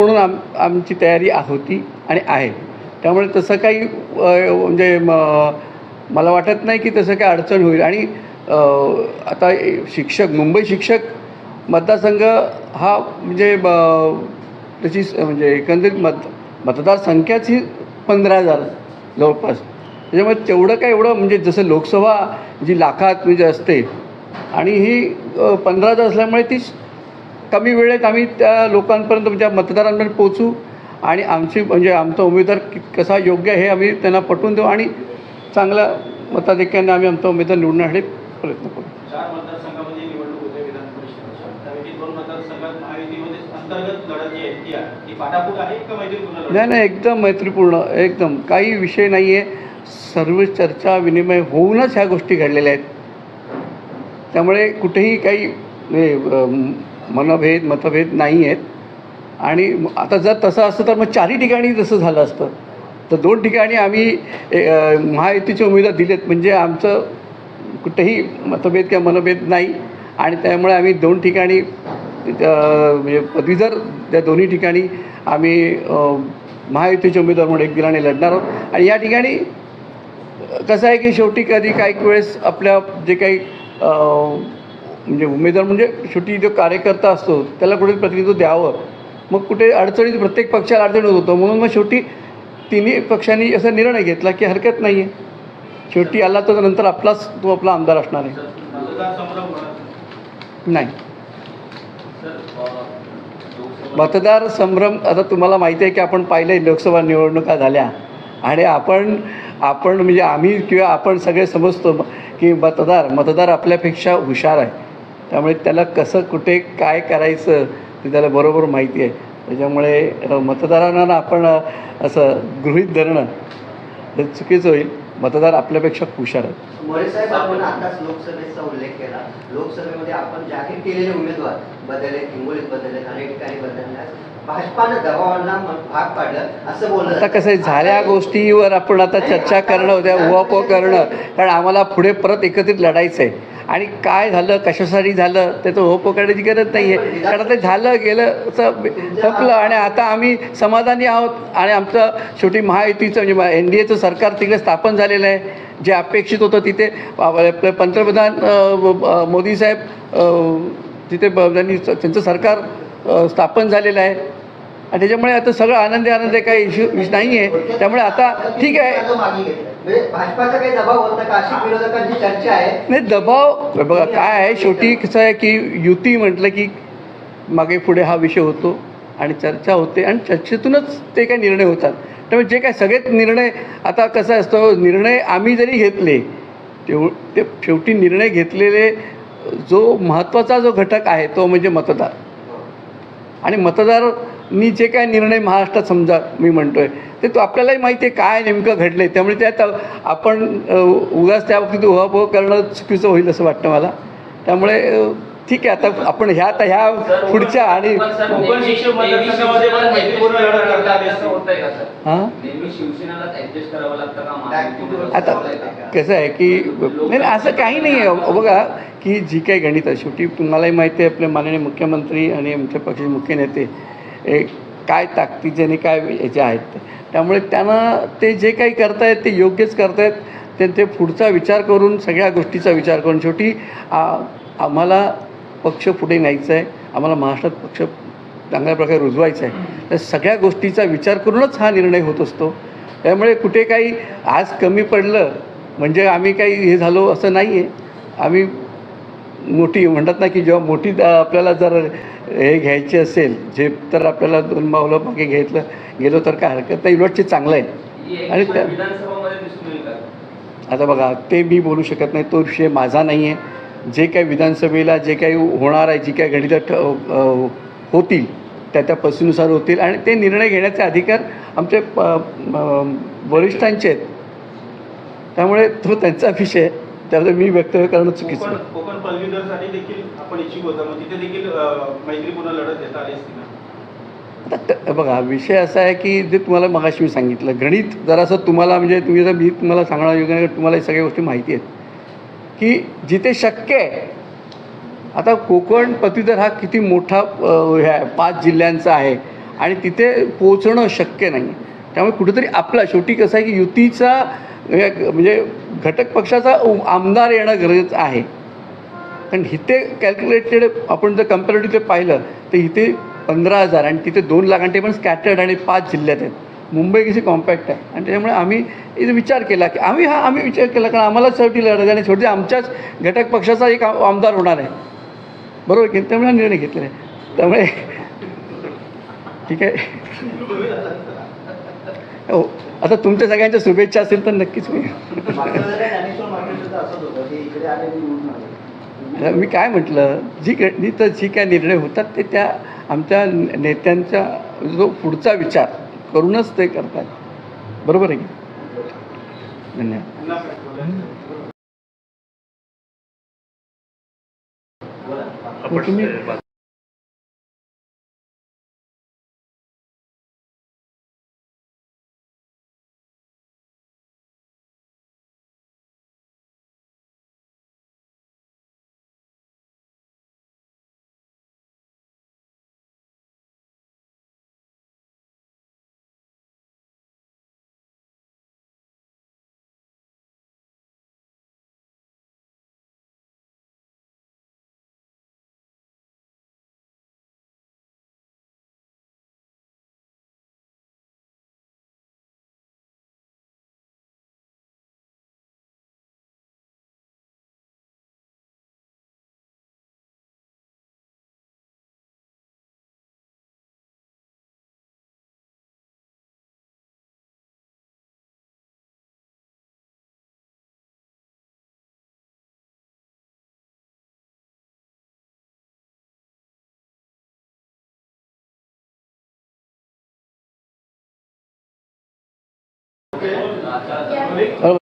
म्हणून आम आमची तयारी होती आणि आहे. त्यामुळे तसं काही म्हणजे म- मला वाटत नाही की तसं काही अडचण होईल. आणि आता शिक्षक मुंबई शिक्षक मतदारसंघ हा म्हणजे ब- त्याची स- म्हणजे एकंदरीत मत मतदारसंख्याच ही पंधरा हजार जवळपास. त्याच्यामुळे तेवढं काय एवढं म्हणजे जसं लोकसभा जी लाखात म्हणजे असते आणि ही पंधरा हजार असल्यामुळे ती कमी वेळेत आम्ही त्या लोकांपर्यंत म्हणजे मतदारांपर्यंत पोचू आणि आमची म्हणजे आमचा उमेदवार कसा योग्य आहे हे आम्ही त्यांना पटवून देऊ आणि चांगल्या मताधिक्याने आम्ही आमचा उमेदवार निवडण्यासाठी प्रयत्न करू. नाही नाही एकदम मैत्रीपूर्ण एकदम. काही विषय नाही आहे सर्व चर्चा विनिमय होऊनच ह्या गोष्टी घडलेल्या आहेत. त्यामुळे कुठेही काही म्हणजे, मनभेद मतभेद नाही आहेत आणि आता जर तसं असतं तर मग चारही ठिकाणी जसं झालं असतं. तर दोन ठिकाणी आम्ही ए, महायुतीचे उमेदवार दिलेत. म्हणजे आमचं कुठेही मतभेद किंवा मनभेद नाही. आणि त्यामुळे आम्ही दोन ठिकाणी म्हणजे पदवीधर त्या दोन्ही ठिकाणी आम्ही महायुतीचे उमेदवार म्हणून एक दिलाने लढणार आहोत. आणि या ठिकाणी कसं आहे की शेवटी कधी काही वेळेस आपल्या जे काही म्हणजे उमेदवार म्हणजे शेवटी जो कार्यकर्ता असतो त्याला कुठे प्रतिनिधित्व द्यावं. मग कुठे अडचणीत प्रत्येक पक्षाला अडचण होत होतं म्हणून मग शेवटी तिन्ही पक्षांनी असा निर्णय घेतला की हरकत नाही आहे शेवटी आला तर नंतर आपलाच तो आपला आमदार असणार आहे. नाही. मतदार संभ्रम आता तुम्हाला माहिती आहे की आपण पाहिलं लोकसभा निवडणुका झाल्या. आणि आपण आपण म्हणजे आम्ही किंवा आपण सगळे समजतो की मतदार मतदार आपल्यापेक्षा हुशार आहे. त्यामुळे त्याला कसं कुठे काय करायचं ते त्याला बरोबर माहिती आहे. त्याच्यामुळे मतदारांना आपण असं गृहीत धरणं हे चुकीचं होईल. मतदार आपल्यापेक्षा हुशार आहेत. मोरे साहेब आपण आताच लोकसभेचा उल्लेख केला. लोकसभेमध्ये आपण जाहीर केलेले उमेदवार बदलले हिंगोलीत बदलले अनेक ठिकाणी भाजपानं दबावाला म- भाग पाडलं असं बोललं आता कसं आहे झाल्या गोष्टीवर आपण आता चर्चा करणं उद्या उहापोह करणं. कारण आम्हाला पुढे परत एकत्रित लढायचं आहे आणि काय झालं कशासाठी झालं त्याचं होप करण्याची गरज नाही आहे कारण ते झालं गेलं संपलं. आणि आता आम्ही समाधानी आहोत. आणि आमचं शेवटी महायुतीचं म्हणजे एन डी एचं सरकार तिकडे स्थापन झालेलं आहे. जे अपेक्षित होतं तिथे पंतप्रधान मोदी साहेब तिथे ब- त्यांनी त्यांचं सरकार स्थापन झालेलं आहे. आणि त्याच्यामुळे आता सगळं आनंदी आनंदी काही इश्यू नाही आहे त्यामुळे आता ठीक आहे. भाजपाचा काही दबाव होता का? अशी विरोधकांची चर्चा आहे. नाही दबाव बघा काय आहे? शेवटी कसं आहे की युती म्हटलं की मागे पुढे हा विषय होतो आणि चर्चा होते आणि चर्चेतूनच ते काही निर्णय होतात. त्यामुळे जे काय सगळेच निर्णय आता कसं असतं निर्णय आम्ही जरी घेतले तेव ते शेवटी निर्णय घेतलेले जो महत्त्वाचा जो घटक आहे तो म्हणजे मतदार. आणि मतदारांनी जे काय निर्णय महाराष्ट्रात समजा मी म्हणतोय ते तो आपल्यालाही माहिती आहे काय नेमकं घडलं आहे त्यामुळे त्यात आपण उगाच त्या बाबतीत उहापोह करणं चुकीचं होईल असं वाटतं मला. त्यामुळे ठीक आहे आता आपण ह्या आता ह्या पुढच्या आणि हां? आता कसं आहे की नाही नाही, असं काही नाही आहे. बघा की जी काही गणित आहे. शेवटी तुम्हालाही माहिती आहे आपले माननीय मुख्यमंत्री आणि आमच्या पक्षाचे मुख्य नेते हे काय ताकदीचे काय याचे आहेत त्यामुळे त्यांना ते जे काही करतायत ते योग्यच करतायत. ते ते पुढचा विचार करून सगळ्या गोष्टीचा विचार करून शेवटी आम्हाला पक्ष पुढे न्यायचा आहे. आम्हाला महाराष्ट्रात पक्ष चांगल्या प्रकारे रुजवायचा आहे. तर सगळ्या गोष्टीचा विचार करूनच हा निर्णय होत असतो. त्यामुळे कुठे काही आज कमी पडलं म्हणजे आम्ही काही हे झालो असं नाही आहे आम्ही मोठी म्हणतात ना की जेव्हा मोठी आपल्याला जर हे घ्यायची असेल जे तर आपल्याला दोन पावलं मागे घेतलं गेलो तर काय हरकत नाही उलटचे चांगलं आहे. आणि त्या- आता बघा ते मी बोलू शकत नाही तो विषय माझा नाही आहे जे काही विधानसभेला जे काही होणार आहे जी काही गणितं होतील त्या त्या पसुनुसार होतील. आणि ते निर्णय घेण्याचे अधिकार आमचे वरिष्ठांचे आहेत. त्यामुळे तो त्यांचा विषय त्यामुळे मी व्यक्तव्य करणं चुकीचं कोकण आहे. कोकण पदवीधरसाठी देखील आपण इच्छुक होता. मग तिथे देखील मैत्रीपूर्ण लढत देता आली असती ना? आता बघा विषय असा आहे की जे तुम्हाला मगाशी मी सांगितलं गणित जरासं तुम्हाला म्हणजे तुम्ही जर मी तुम्हाला सांगणार योग्य नाही, तुम्हाला या सगळ्या गोष्टी माहिती आहेत. की जिथे शक्य आहे आता कोकण पदवीधर हा किती मोठा हे आहे पाच जिल्ह्यांचा आहे आणि तिथे पोचणं शक्य नाही. त्यामुळे कुठेतरी आपला शेवटी कसं आहे की युतीचा म्हणजे घटक पक्षाचा उ- आमदार येणं गरजेचं आहे. कारण इथे कॅल्क्युलेटेड आपण जर कम्पॅरेटिव्हली पाहिलं तर इथे पंधरा हजार आणि तिथे दोन लाख आणि ते पण स्कॅटर्ड आणि पाच जिल्ह्यात आहेत. मुंबई कशी कॉम्पॅक्ट आहे. आणि त्याच्यामुळे आम्ही इथे विचार केला की आम्ही हा आम्ही विचार केला कारण आम्हाला शेवटी लढायचं आणि शेवटी आमच्याच घटक पक्षाचा एक आमदार होणार आहे. बरोबर की त्यामुळे निर्णय घेतलेला आहे. त्यामुळे ठीक आहे. हो. आता तुमच्या सगळ्यांच्या शुभेच्छा असेल तर नक्कीच मी मी काय म्हटलं जी घटनी तर जी काय निर्णय होतात ते त्या आमच्या नेत्यांचा जो पुढचा विचार करूनच ते करतात. बरोबर आहे की? धन्यवाद. तुम्ही Yeah. Oh.